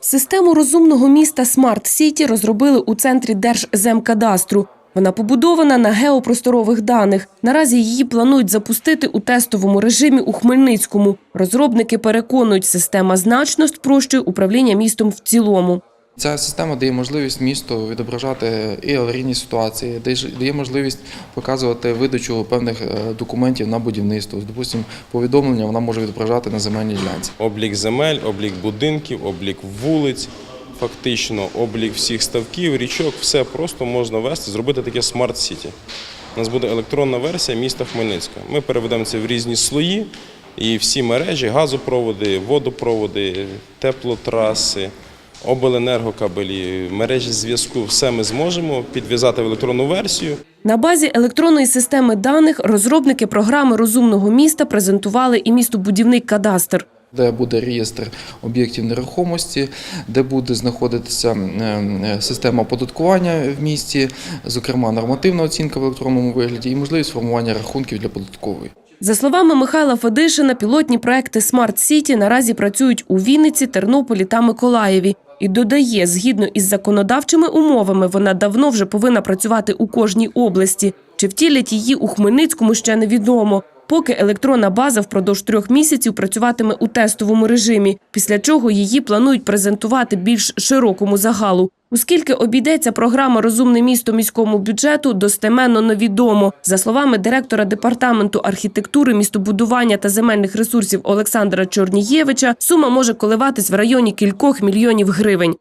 Систему розумного міста Смарт Сіті розробили у центрі Держземкадастру. Вона побудована на геопросторових даних. Наразі її планують запустити у тестовому режимі у Хмельницькому. Розробники переконують, система значно спрощує управління містом в цілому. Ця система дає можливість місту відображати і аварійні ситуації, дає можливість показувати видачу певних е, документів на будівництво. Допустимо, повідомлення вона може відображати на земельній ділянці. облік земель, облік будинків, облік вулиць, фактично облік всіх ставків, річок, все просто можна вести, зробити таке смарт-сіті. У нас буде електронна версія міста Хмельницька. Ми переведемо це в різні слої і всі мережі, газопроводи, водопроводи, теплотраси, обленергокабелі, мережі зв'язку, все ми зможемо підв'язати в електронну версію. На базі електронної системи даних розробники програми розумного міста презентували і містобудівний кадастр. Де буде реєстр об'єктів нерухомості, де буде знаходитися е, е, система оподаткування в місті, зокрема нормативна оцінка в електронному вигляді і можливість формування рахунків для податкової. За словами Михайла Федишина, пілотні проекти Смарт Сіті наразі працюють у Вінниці, Тернополі та Миколаєві. І додає, згідно із законодавчими умовами, вона давно вже повинна працювати у кожній області. Чи втілять її у Хмельницькому ще невідомо. Поки електронна база впродовж трьох місяців працюватиме у тестовому режимі, після чого її планують презентувати більш широкому загалу. Оскільки обійдеться програма Розумне місто міському бюджету, достеменно невідомо. За словами директора департаменту архітектури, містобудування та земельних ресурсів Олександра Чорнієвича, сума може коливатись в районі кількох мільйонів гривень.